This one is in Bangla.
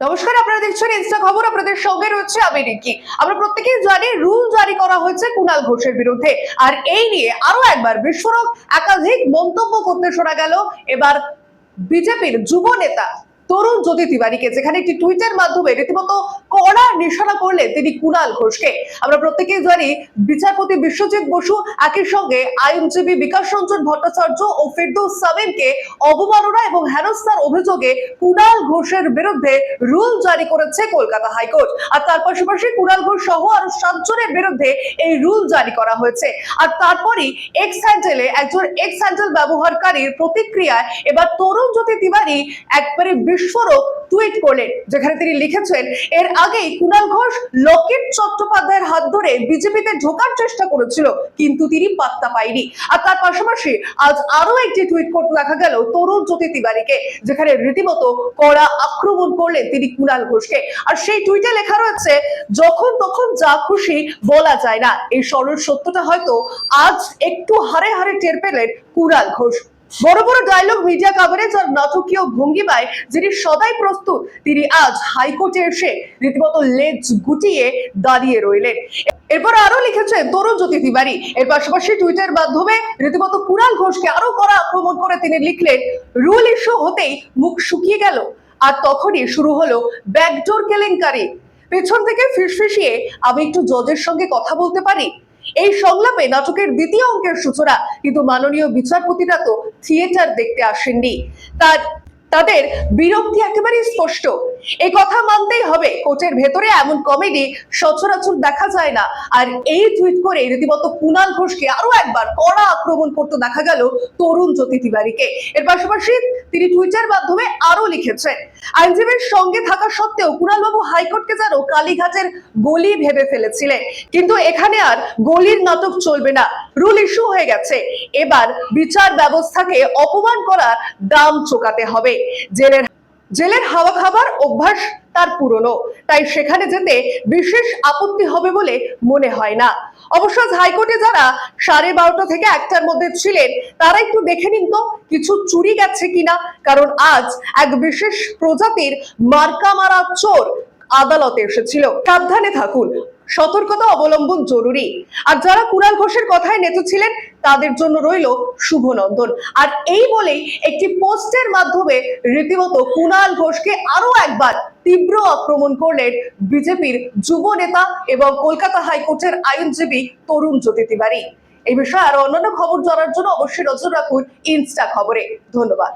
নমস্কার, আপনারা দেখছেন ইনস্টা খবর, আপনাদের সঙ্গে রয়েছে আমি রিকি। আমরা প্রত্যেকেই জানি, রুল জারি করা হয়েছে কুণাল ঘোষের বিরুদ্ধে। আর এই নিয়ে আরও একবার বিস্ফোরক একাধিক মন্তব্য করতে শোনা গেল। এবার বিজেপির যুব নেতা তরুণ জ্যোতি তিওয়ারিকে, যেখানে একটি টুইটের মাধ্যমে রীতিমতো কড়া নিশানা করলেন তিনি কুণাল ঘোষকে। আমরা প্রত্যেকেই জানি বিচারপতি বিশ্বজিৎ বসু একই সঙ্গে আইনজীবী বিকাশ রঞ্জন ভট্টাচার্য ও ফিরদৌস সামিনকে অবমাননা এবং হেনস্থার অভিযোগে কুণাল ঘোষের বিরুদ্ধে রুল জারি করেছে কলকাতা হাইকোর্ট। আর তার পাশাপাশি কুণাল ঘোষ সহ আরও সাতজনের বিরুদ্ধে এই রুল জারি করা হয়েছে। আর তারপরই এক্স হ্যান্ডেলে একজন এক্স হ্যান্ডেল ব্যবহারকারীর প্রতিক্রিয়ায় এবার তরুণ জ্যোতি তিওয়ারি একবারে বিস্ফোরক টুইট করলেন, যেখানে তিনি লিখেছেন, এর আগেই কুণাল ঘোষ লকেট চট্টোপাধ্যায়ের হাত ধরে বিজেপিতে ঢোকার চেষ্টা করেছিল, কিন্তু তিনি পাত্তা পায়নি। আর তার পাশাপাশি আজ আরও একটি টুইট করতে দেখা গেল তরুণ জ্যোতি তিওয়ারিকে, যেখানে রীতিমতো কড়া আক্রমণ করলেন তিনি কুণাল ঘোষকে। আর সেই টুইটে লেখা রয়েছে, যখন তখন যা খুশি বলা যায় না। এই সরল সত্যটা হয়তো আজ একটু হারে হারে টের পেলেন কুণাল ঘোষ। বড় বড় ডায়লগ মিডিয়া কভারেজ আর নাটকীয় ভঙ্গিমায় যিনি সদাই প্রস্তুত, তিনি আজ হাইকোর্টে এসে রীতিমতো লেজ গুটিয়ে দাঁড়িয়ে রইলেন। এরপর আরও লিখেছেন, তরুণ জ্যোতি তিওয়ারি। এর পাশাপাশি টুইটার মাধ্যমে রীতিমতো কুণাল ঘোষকে আরও করা আক্রমণ করে তিনি লিখলেন, রুল ইস্যু হতেই মুখ শুকিয়ে গেল। আর তখনই শুরু হলো ব্যাকডোর কেলেঙ্কারি। পেছন থেকে ফিসফিসিয়ে আমি একটু জজের সঙ্গে কথা বলতে পারি? এই সংলাপে নাটকের দ্বিতীয় অঙ্কের সূচনা কিন্তু মাননীয় বিচারপতিরা তো থিয়েটার দেখতে আসেননি। তার তাদের বিরক্তি একেবারে স্পষ্ট। এই কথা মানতেই হবে, কোর্টের ভেতরে এমন কমেডি সচরাচর দেখা যায় না। আর এই টুইট করে রীতিমতো কুণাল ঘোষকে আরও একবার কড়া আক্রমণ করতে দেখা গেল তরুণ জ্যোতি তিওয়ারিকে। এর পাশাপাশি তিনি টুইটার মাধ্যমে আরও লিখেছেন, আইনজীবীর সঙ্গে থাকা সত্ত্বেও কুণালবাবু হাইকোর্টকে যেন কালীঘাটের গলি ভেবে ফেলেছিলেন। কিন্তু এখানে আর গলির নাটক চলবে না। রুল ইস্যু হয়ে গেছে। এবার বিচার ব্যবস্থাকে অপমান করার দাম চোকাতে হবে। জেলের জেলের হাওয়া খাবার অভ্যাস তার পুরনো, তাই সেখানে যেতে বিশেষ আপত্তি হবে বলে মনে হয় না। অবশ্য হাইকোর্টে যারা সাড়ে বারোটা থেকে একটার মধ্যে ছিলেন, তারা একটু দেখে নিন তো, কিছু চুরি গেছে কিনা? কারণ আজ এক বিশেষ প্রজাতির মার্কা মারা চোর আদালতে এসেছিল। সাবধানে থাকুন। সতর্কতা অবলম্বন জরুরি। আর যারা কুণাল ঘোষের কথায় নেচেছিলেন তাদের জন্য রইল শুভনন্দন। আর এই বলেই একটি পোস্টের মাধ্যমে রীতিমতো কুণাল ঘোষকে আরও একবার তীব্র আক্রমণ করলেন বিজেপির যুব নেতা এবং কলকাতা হাইকোর্টের আইনজীবী তরুণ জ্যোতি তিওয়ারি এই বিষয়ে আরও অন্যান্য খবর জানার জন্য অবশ্যই নজর রাখুন ইনস্টা খবরে। ধন্যবাদ।